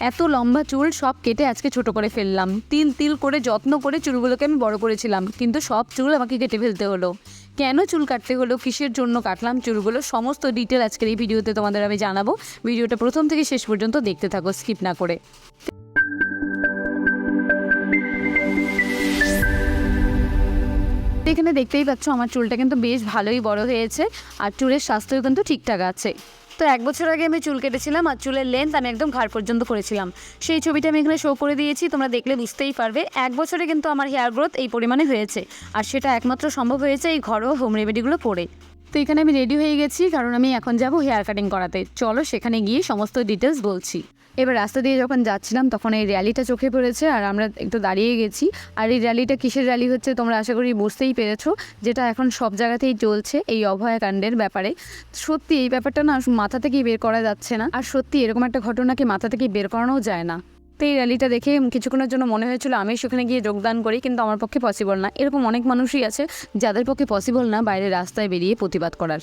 এত লম্বা চুল সব কেটে আজকে ছোট করে ফেললাম। তিল তিল করে, যত্ন করে চুলগুলোকে আমি বড় করেছিলাম। কিন্তু সব চুল আমাকে কেটে ফেলতে হলো। কেন চুল কাটতে হলো? কিসের জন্য কাটলাম চুলগুলো? সমস্ত ডিটেল আজকের এই ভিডিওতে তোমাদের আমি জানাব। ভিডিওটা প্রথম থেকে শেষ পর্যন্ত দেখতে থাকো স্কিপ না করে। এখানে দেখতেই পাচ্ছ, আমার চুলটা কিন্তু বেশ ভালোই বড় হয়েছে। আর চুলের স্বাস্থ্যও কিন্তু ঠিকঠাক আছে। তো এক বছর আগে আমি চুল কেটেছিলাম আর চুলের লেন্থ আমি একদম ঘাড় পর্যন্ত করেছিলাম সেই ছবিটা আমি এখানে শো করে দিয়েছি, তোমরা দেখলে বুঝতেই পারবে। এক বছরে কিন্তু আমার হেয়ার গ্রোথ এই পরিমাণে হয়েছে। আর সেটা একমাত্র সম্ভব হয়েছে এই ঘরোয়া হোম রেমেডিগুলো করে। তো এখানে আমি রেডি হয়ে গেছি, কারণ আমি এখন যাব হেয়ার কাটিং করাতে। চলো সেখানে গিয়ে সমস্ত ডিটেলস বলছি। এবার রাস্তা দিয়ে যখন যাচ্ছিলাম, তখন এই র্যালিটা চোখে পড়েছে আর আমরা একটু দাঁড়িয়ে গেছি। আর এই র্যালিটা কিসের র্যালি হচ্ছে তোমরা আশা করি বুঝতেই পেরেছ, যেটা এখন সব জায়গাতেই চলছে এই অভয়াকাণ্ডের ব্যাপারে। সত্যি এই ব্যাপারটা না মাথা থেকেই বের করা যাচ্ছে না। আর সত্যি এরকম একটা ঘটনাকে মাথা থেকে বের করানোও যায় না। তো এই র্যালিটা দেখে কিছুক্ষণের জন্য মনে হয়েছিল আমি সেখানে গিয়ে যোগদান করি, কিন্তু আমার পক্ষে পসিবল না। এরকম অনেক মানুষই আছে যাদের পক্ষে পসিবল না বাইরে রাস্তায় বেরিয়ে প্রতিবাদ করার।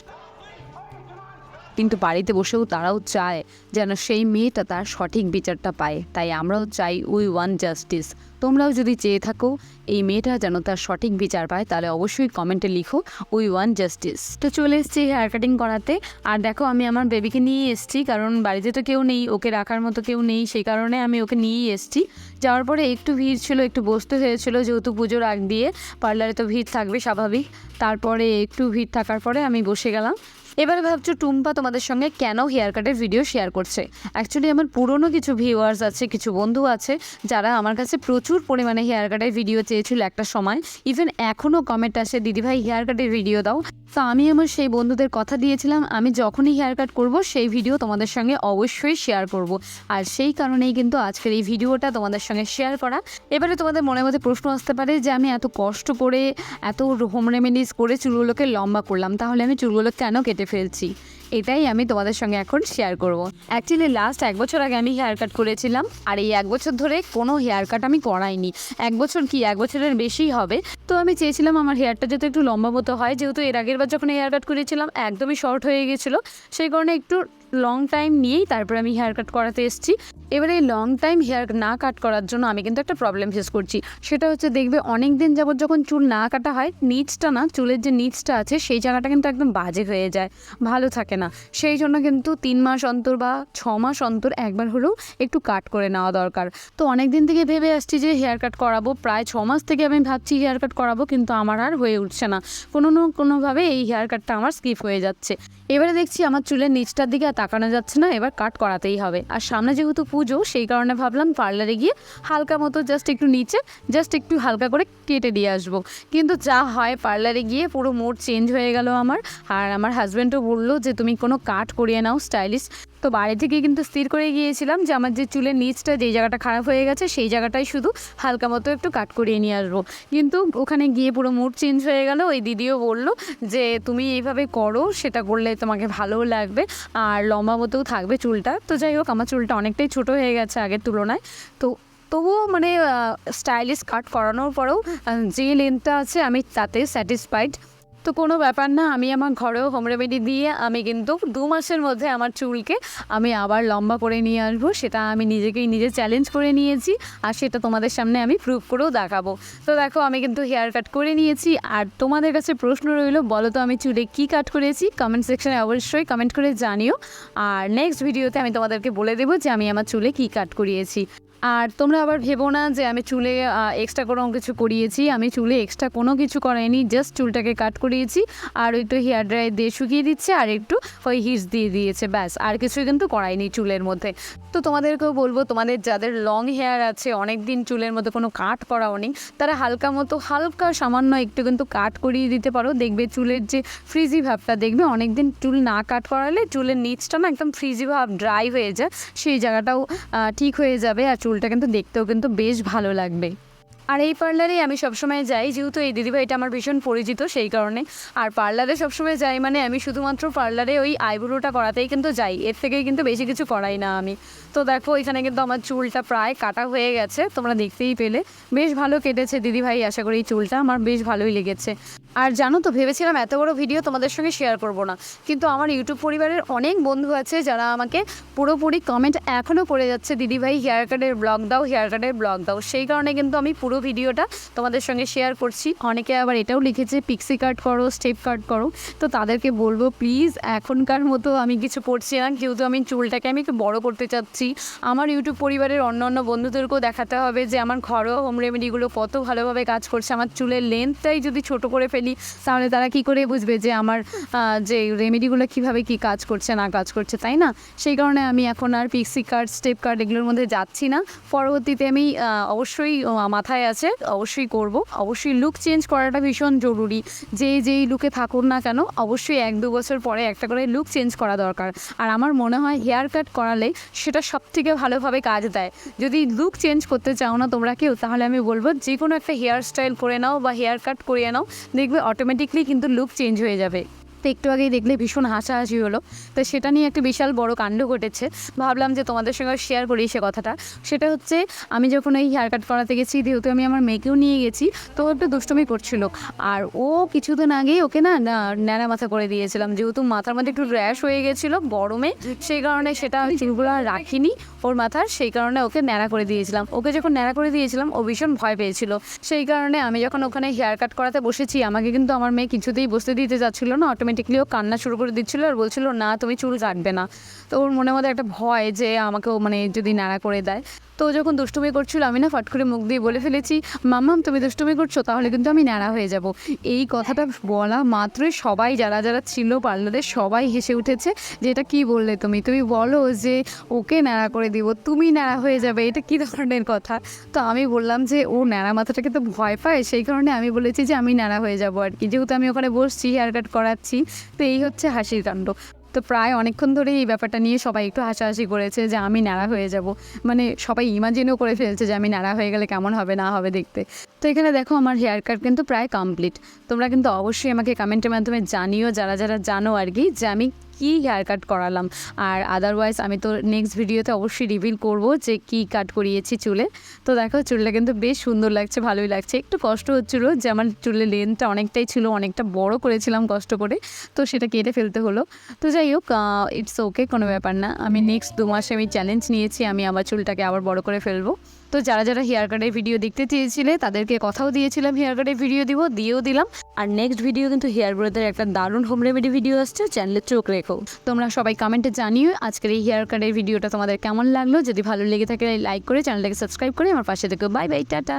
কিন্তু বাড়িতে বসেও তারাও চায় যেন সেই মেয়েটা তার সঠিক বিচারটা পায়। তাই আমরাও চাই উই ওয়ান জাস্টিস। তোমরাও যদি চেয়ে থাকো এই মেয়েটা যেন তার সঠিক বিচার পায়, তাহলে অবশ্যই কমেন্টে লিখো উই ওয়ান জাস্টিস। তো চলে এসেছি হেয়ার কাটিং করাতে। আর দেখো আমি আমার বেবিকে নিয়ে এসেছি, কারণ বাড়িতে তো কেউ নেই, ওকে রাখার মতো কেউ নেই, সেই কারণে আমি ওকে নিয়েই এসেছি। যাওয়ার পরে একটু ভিড় ছিল, একটু বসতে হয়েছিল যেহেতু পুজোর আগ দিয়ে, পার্লারে তো ভিড় থাকবে স্বাভাবিক। তারপরে একটু ভিড় থাকার পরে আমি বসে গেলাম। এবারে ভাবছ টুম্পা তোমাদের সঙ্গে কেন হেয়ার কাটের ভিডিও শেয়ার করছে? অ্যাকচুয়ালি আমার পুরনো কিছু ভিউয়ার্স আছে, কিছু বন্ধু আছে, যারা আমার কাছে প্রচুর পরিমাণে হেয়ার কাটের ভিডিও চেয়েছিল একটা সময়। ইভেন এখনও কমেন্ট আসে দিদিভাই হেয়ার কাটের ভিডিও দাও। তো আমি আমার সেই বন্ধুদের কথা দিয়েছিলাম, আমি যখনই হেয়ার কাট করব, সেই ভিডিও তোমাদের সঙ্গে অবশ্যই শেয়ার করব। আর সেই কারণেই কিন্তু আজকের এই ভিডিওটা তোমাদের সঙ্গে শেয়ার করা। এবারে তোমাদের মনের মধ্যে প্রশ্ন আসতে পারে যে, আমি এত কষ্ট করে, এত হোম রেমেডিস করে চুলগুলোকে লম্বা করলাম, তাহলে আমি চুলগুলো কেন কেটে ফেলছি? এটাই আমি তোমাদের সঙ্গে এখন শেয়ার করব। অ্যাকচুয়ালি লাস্ট এক বছর আগে আমি হেয়ার কাট করেছিলাম, আর এই এক বছর ধরে কোনো হেয়ার কাট আমি করাইনি। এক বছর কি, এক বছরের বেশি হবে। তো আমি চেয়েছিলাম আমার হেয়ারটা যাতে একটু লম্বা মতো হয়, যেহেতু এর আগের বার যখন হেয়ার কাট করেছিলাম, একদমই শর্ট হয়ে গেছিল। সেই কারণে একটু লং টাইম নিয়েই তারপরে আমি হেয়ার কাট করাতে এসেছি। এবারে এই লং টাইম হেয়ার না কাট করার জন্য আমি কিন্তু একটা প্রবলেম ফেস করছি। সেটা হচ্ছে দেখবে অনেক দিন যাবত যখন চুল না কাটা হয়, নিচটা না, চুলের যে নিচটা আছে, সেই জায়গাটা কিন্তু একদম বাজে হয়ে যায়, ভালো থাকে না। সেই জন্য কিন্তু তিন মাস অন্তর বা ছ মাস অন্তর একবার হলেও একটু কাট করে নেওয়া দরকার। তো অনেক দিন থেকে ভেবে আসছি যে হেয়ার কাট করাবো, প্রায় ছ মাস থেকে আমি ভাবছি হেয়ার কাট করাবো, কিন্তু আমার আর হয়ে উঠছে না। কোনো না কোনোভাবে এই হেয়ার কাটটা আমার স্কিপ হয়ে যাচ্ছে। এবারে দেখছি আমার চুলের নিচটার দিকে তাকানো যাচ্ছে না, এবার কাট করাতেই হবে। আর সামনে যেহেতু পুজো, সেই কারণে ভাবলাম পার্লারে গিয়ে হালকা মতো জাস্ট একটু নিচে জাস্ট একটু হালকা করে কেটে দিয়ে আসব। কিন্তু যা হয়, পার্লারে গিয়ে পুরো মোড চেঞ্জ হয়ে গেল আমার। আর আমার হাজব্যান্ডও বলল যে, তুমি কোনো কাট করিয়ে নাও স্টাইলিশ তো বাড়ি থেকে কিন্তু স্থির করে গিয়েছিলাম যে আমার যে চুলের নিচটা যেই জায়গাটা খারাপ হয়ে গেছে, সেই জায়গাটাই শুধু হালকা মতো একটু কাট করিয়ে নিয়ে আসব। কিন্তু ওখানে গিয়ে পুরো মুড চেঞ্জ হয়ে গেল। ওই দিদিও বলল যে, তুমি এইভাবে করো, সেটা করলে তোমাকে ভালোও লাগবে, আর লম্বা মতোও থাকবে চুলটা। তো যাই হোক, আমার চুলটা অনেকটাই ছোট হয়ে গেছে আগের তুলনায়। তো তবুও মানে স্টাইলিশ কাট করানোর পরেও যে লেন্থটা আছে, আমি তাতে স্যাটিসফাইড তো কোনো ব্যাপার না, আমি আমার ঘরেও হোম রেমেডি দিয়ে আমি কিন্তু দু মাসের মধ্যে আমার চুলকে আমি আবার লম্বা করে নিয়ে আসব। সেটা আমি নিজেকেই নিজে চ্যালেঞ্জ করে নিয়েছি আর সেটা তোমাদের সামনে আমি প্রুভ করেও দেখাবো। তো দেখো, আমি কিন্তু হেয়ার কাট করে নিয়েছি। আর তোমাদের কাছে প্রশ্ন রইল, বলো তো আমি চুলে কী কাট করেছি? কমেন্ট সেকশনে অবশ্যই কমেন্ট করে জানিও। আর নেক্সট ভিডিওতে আমি তোমাদেরকে বলে দেবো যে আমি আমার চুলে কী কাট করিয়েছি। আর তোমরা আবার ভেবো না যে আমি চুলে এক্সট্রা কোনো কিছু করিয়েছি। আমি চুলে এক্সট্রা কোনো কিছু করাইনি জাস্ট চুলটাকে কাট করিয়েছি। আর একটু হেয়ার ড্রাই দিয়ে শুকিয়ে দিচ্ছে আর একটু ওই হিটস দিয়ে দিয়েছে, ব্যাস। আর কিছুই কিন্তু করাইনি চুলের মধ্যে। তো তোমাদেরকেও বলব, তোমাদের যাদের লং হেয়ার আছে অনেক দিন চুলের মধ্যে কোনো কাট করাও নেই, তারা হালকা মতো, হালকা সামান্য একটু কিন্তু কাট করিয়ে দিতে পারো। দেখবে চুলের যে ফ্রিজি ভাবটা, দেখবে অনেক দিন চুল না কাট করালে চুলের নিচটা না একদম ফ্রিজি ভাব ড্রাই হয়ে যায়। সেই জায়গাটাও ঠিক হয়ে যাবে আর চুলটা কিন্তু দেখতেও কিন্তু বেশ ভালো লাগবে। আর এই পার্লারে আমি সবসময় যাই, যেহেতু এই দিদিভাইটা আমার ভীষণ পরিচিত সেই কারণে। আর পার্লারে সবসময় যাই মানে আমি শুধুমাত্র পার্লারে ওই আইব্রোটা করাতেই কিন্তু যাই, এর থেকে কিন্তু বেশি কিছু করাই না আমি। তো দেখো, এখানে কিন্তু আমার চুলটা প্রায় কাটা হয়ে গেছে, তোমরা দেখতেই পেলে। বেশ ভালো কেটেছে দিদিভাই, আশা করি এই চুলটা আমার বেশ ভালোই লেগেছে। আর জানো তো, ভেবেছিলাম এত বড় ভিডিও তোমাদের সঙ্গে শেয়ার করব না, কিন্তু আমার ইউটিউব পরিবারের অনেক বন্ধু আছে যারা আমাকে পুরোপুরি কমেন্ট এখনও করে যাচ্ছে, দিদিভাই হেয়ার কাটের ব্লগ দাও হেয়ার কাটের ব্লগ দাও। সেই কারণে কিন্তু আমি পুরো ভিডিওটা তোমাদের সঙ্গে শেয়ার করছি। অনেকে আবার এটাও লিখেছে পিক্সি কাট করো স্টেপ কাট করো। তো তাদেরকে বলব প্লিজ এখনকার মতো আমি কিছু পড়ছি না। যেহেতু আমি চুলটাকে আমি একটু বড় করতে চাচ্ছি আমার ইউটিউব পরিবারের অন্য অন্য বন্ধুদেরকেও দেখাতে হবে যে আমার ঘরোয়া হোম রেমেডিগুলো কত ভালোভাবে কাজ করছে। আমার চুলের লেন্থটাই যদি ছোট করে ফেলি তাহলে তারা কি করে বুঝবে যে আমার যে রেমেডিগুলো কীভাবে কি কাজ করছে না কাজ করছে তাই না? সেই কারণে আমি এখন আর পিক্সি কার্ড স্টেপ কার্ড এগুলোর মধ্যে যাচ্ছি না। পরবর্তীতে আমি অবশ্যই আহ, মাথায় আছে, অবশ্যই করব। অবশ্যই লুক চেঞ্জ করাটা ভীষণ জরুরি। যে যেই লুকে থাকুন না কেন, অবশ্যই এক, দু বছর পরে একটা করে লুক চেঞ্জ করা দরকার। আর আমার মনে হয় হেয়ার কাট করালে সেটা সব থেকে ভালোভাবে কাজ দেয়। যদি লুক চেঞ্জ করতে চাও না তোমরা কেউ, তাহলে আমি বলব যে কোনো একটা হেয়ার স্টাইল করে নাও বা হেয়ার কাট করিয়ে নাও, দেখবে অটোমেটিকলি কিন্তু লুক চেঞ্জ হয়ে যাবে। তো একটু আগেই দেখলে ভীষণ হাসাহাসি হলো। তো সেটা নিয়ে একটা বিশাল বড় কাণ্ড ঘটেছে। ভাবলাম যে তোমাদের সঙ্গে শেয়ার করি সে কথাটা। সেটা হচ্ছে, আমি যখন এই হেয়ার কাট করাতে গেছি, যেহেতু আমি আমার মেয়েকেও নিয়ে গেছি, তো একটু দুষ্টুমি করছিল। আর ও কিছুদিন আগেই ওকে না ন্যাড়া মাথা করে দিয়েছিলাম। যেহেতু মাথার মধ্যে একটু র্যাশ হয়ে গেছিল গরমে সেই কারণে সেটা আমি আর রাখিনি ওর মাথার, সেই কারণে ওকে ন্যাড়া করে দিয়েছিলাম। ওকে যখন ন্যাড়া করে দিয়েছিলাম, ও ভীষণ ভয় পেয়েছিল। সেই কারণে আমি যখন ওখানে হেয়ার কাট করাতে বসেছি, আমাকে কিন্তু আমার মেয়ে কিছুতেই বসতে দিতে যাচ্ছিল না অটোমেটিকলি ও কান্না শুরু করে দিচ্ছিল আর বলছিল, না, তুমি চুল কাটবে না। তো ওর মনের মধ্যে একটা ভয় যে আমাকেও মানে যদি ন্যাড়া করে দেয়। তো যখন দুষ্টুমি করছিল, আমি না ফট করে মুখ দিয়ে বলে ফেলেছি, মাম্মাম, তুমি দুষ্টুমি করছ, তাহলে কিন্তু আমি ন্যাড়া হয়ে যাব। এই কথাটা বলা মাত্রই সবাই, যারা যারা ছিল পার্লারে সবাই হেসে উঠেছে যে, এটা কী বললে তুমি? তুমি বলো যে, ওকে ন্যাড়া করে দিব, তুমি ন্যাড়া হয়ে যাবে। এটা কী ধরনের কথা? তো আমি বললাম যে, ও ন্যাড়া মাথাটাকে তো ভয় পায়, সেই কারণে আমি বলেছি যে, আমি ন্যাড়া হয়ে যাব আর কি। যেহেতু আমি ওখানে বসছি, হেয়ার কাট করাচ্ছি তো এই হচ্ছে হাসির কাণ্ড। তো প্রায় অনেকক্ষণ ধরে এই ব্যাপারটা নিয়ে সবাই একটু হাসাহাসি করেছে যে আমি ন্যাড়া হয়ে যাব। মানে সবাই ইমাজিনও করে ফেলছে যে আমি ন্যাড়া হয়ে গেলে কেমন হবে, না হবে দেখতে। তো এখানে দেখো আমার হেয়ার কাট কিন্তু প্রায় কমপ্লিট তোমরা কিন্তু অবশ্যই আমাকে কমেন্টের মাধ্যমে জানিও, যারা যারা জানো আর কি, যে আমি কী হেয়ার কাট করালাম। আর আদারওয়াইজ আমি তো নেক্সট ভিডিওতে অবশ্যই রিভিল করব যে কী কাট করিয়েছি চুলে। তো দেখো, চুলটা কিন্তু বেশ সুন্দর লাগছে, ভালোই লাগছে। একটু কষ্ট হচ্ছিল যে আমার চুলের লেন্থটা অনেকটাই ছিল, অনেকটা বড় করেছিলাম কষ্ট করে। তো সেটা কেটে ফেলতে হলো। তো যাই হোক ইটস ওকে কোনো ব্যাপার না। আমি নেক্সট দু মাসে আমি চ্যালেঞ্জ নিয়েছি, আমি আমার চুলটাকে আবার বড় করে ফেলব। তো যারা যারা হেয়ার কাটের ভিডিও দেখতে চেয়েছিলে, তাদেরকে কথাও দিয়েছিলাম, হেয়ার কাটের ভিডিও দিব, দিয়েও দিলাম। আর নেক্সট ভিডিও কিন্তু হেয়ার গ্রোথের একটা দারুণ হোম রেমেডি ভিডিও আসছে চ্যানেলে চোখ রেখো। তোমরা সবাই কমেন্টে জানিও আজকের এই হেয়ার কাটের ভিডিওটা তোমাদের কেমন লাগল। যদি ভালো লেগে থাকে লাইক করে চ্যানেলটাকে সাবস্ক্রাইব করে আমার পাশে থেকো। Bye bye tata.